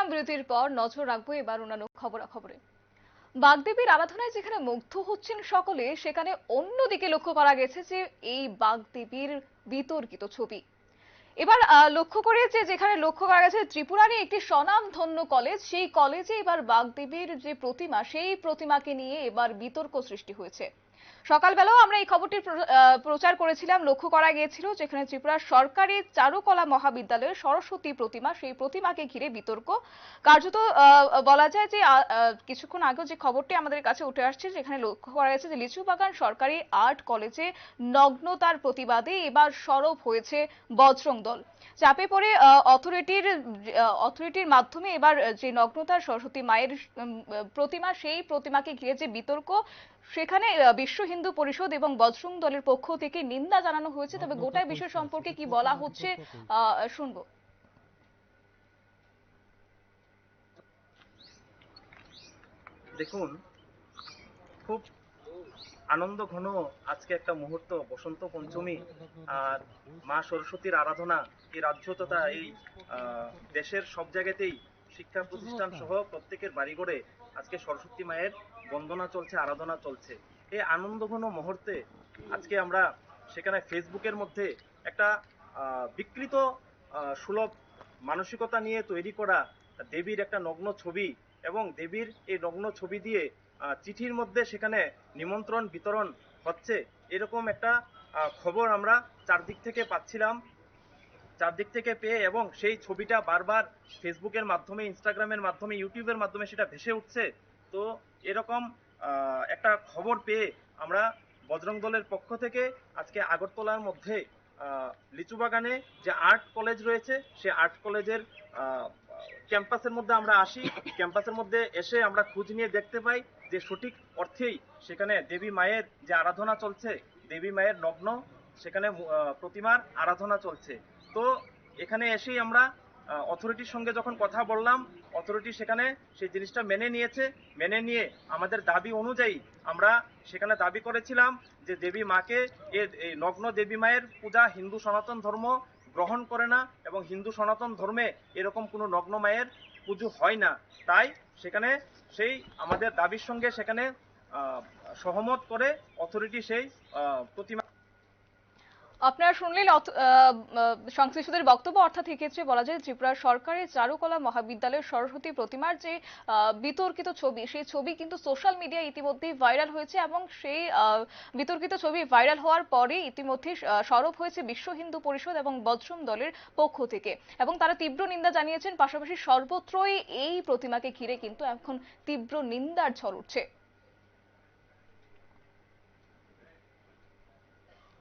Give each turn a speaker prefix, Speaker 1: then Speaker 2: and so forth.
Speaker 1: ফিরলাম বিরতির পর নজর রাখব এবার অন্যান্য খবরাখবরে। বাগদেবীর আরাধনায় যেখানে মুগ্ধ হচ্ছেন সকলে, সেখানে অন্যদিকে লক্ষ্য করা গেছে যে এই বাগদেবীর বিতর্কিত ছবি। এবার লক্ষ্য করে যে যেখানে লক্ষ্য করা গেছে, ত্রিপুরারই একটি স্বনামধন্য কলেজ। সেই কলেজে এবার বাগদেবীর যে প্রতিমা, সেই প্রতিমাকে নিয়ে এবার বিতর্ক সৃষ্টি হয়েছে। সকালবেলাও আমরা এই খবরটি আহ, প্রচার করেছিলাম লক্ষ্য করা গিয়েছিল যেখানে ত্রিপুরার সরকারি চারুকলা মহাবিদ্যালয়ের সরস্বতী প্রতিমা সেই প্রতিমাকে ঘিরে বিতর্ক। কার্যত বলা যায় যে কিছুক্ষণ আগেও যে খবরটি আমাদের কাছে উঠে আসছে যেখানে লক্ষ্য করা গেছে যে লিচুবাগান সরকারি আর্ট কলেজে নগ্নতার প্রতিবাদে এবার সরব হয়েছে বজরং দল। চাপে পড়ে অথরিটির অথরিটির মাধ্যমে এবার যে নগ্নতার সরস্বতী মায়ের প্রতিমা সেই প্রতিমাকে ঘিরে যে বিতর্ক সেখানে আহ, বিশ্ব হিন্দু পরিষদ এবং বজরং দলের পক্ষ থেকে নিন্দা জানানো হয়েছে। তবে গোটা বিষয় সম্পর্কে কি বলা হচ্ছে আহ, শুনব।
Speaker 2: দেখুন খুব আনন্দ ঘন আজকে একটা মুহূর্ত, বসন্ত পঞ্চমী, আর মা সরস্বতীর আরাধনা, এই রাজ্য তথা এই দেশের সব জায়গাতেই শিক্ষা প্রতিষ্ঠান সহ প্রত্যেকের বাড়িঘরে আজকে সরস্বতী মায়ের বন্দনা চলছে, আরাধনা চলছে। এই আনন্দ ঘন মুহূর্তে আজকে আমরা সেখানে ফেসবুকের মধ্যে একটা বিকৃত সুলভ মানসিকতা নিয়ে তৈরি করা দেবীর একটা নগ্ন ছবি এবং দেবীর এই নগ্ন ছবি দিয়ে চিঠির মধ্যে সেখানে নিমন্ত্রণ, বিতরণ হচ্ছে। এরকম একটা খবর আমরা চারদিক থেকে পাচ্ছিলাম। চারদিক থেকে পেয়ে এবং সেই ছবিটা বারবার ফেসবুকের মাধ্যমে, ইনস্টাগ্রামের মাধ্যমে, ইউটিউবের মাধ্যমে সেটা ভেসে উঠছে। তো এরকম একটা খবর পেয়ে আমরা বজরং দলের পক্ষ থেকে আজকে আগরতলার মধ্যে লিচু বাগানে যে আর্ট কলেজ রয়েছে, সে আর্ট কলেজের ক্যাম্পাসের মধ্যে আমরা আসি, ক্যাম্পাসের মধ্যে এসে আমরা খোঁজ নিয়ে দেখতে পাই যে সঠিক অর্থেই সেখানে দেবী মায়ের যে আরাধনা চলছে, দেবী মায়ের নগ্ন সেখানে প্রতিমার আরাধনা চলছে। তো এখানে এসেই আমরা অথরিটির সঙ্গে যখন কথা বললাম অথরিটি সেখানে সেই জিনিসটা মেনে নিয়েছে। মেনে নিয়ে আমাদের দাবি অনুযায়ী আমরা সেখানে দাবি করেছিলাম যে দেবী মাকে এ- নগ্ন দেবী মায়ের পূজা হিন্দু সনাতন ধর্ম গ্রহণ করে না এবং হিন্দু সনাতন ধর্মে এরকম কোনো নগ্ন মায়ের পুজো হয় না। তাই সেখানে সেই আমাদের দাবির সঙ্গে সেখানে সহমত করে অথরিটি সেই প্রতিমা
Speaker 1: আপনারা শুনলেন সংশ্লিষ্টদের বক্তব্য। অর্থাৎ এক্ষেত্রে বলা যায় ত্রিপুরা সরকারি চারুকলা মহাবিদ্যালয়ের সরস্বতী প্রতিমার যে বিতর্কিত ছবি, সেই ছবি কিন্তু সোশ্যাল মিডিয়ায় ইতিমধ্যেই ভাইরাল হয়েছে এবং সেই বিতর্কিত ছবি ভাইরাল হওয়ার পরে ইতিমধ্যে সরব হয়েছে বিশ্ব হিন্দু পরিষদ এবং বজ্রম দলের পক্ষ থেকে এবং তারা তীব্র নিন্দা জানিয়েছেন। পাশাপাশি সর্বত্রই এই প্রতিমাকে ঘিরে কিন্তু এখন তীব্র নিন্দার ঝড় উঠছে।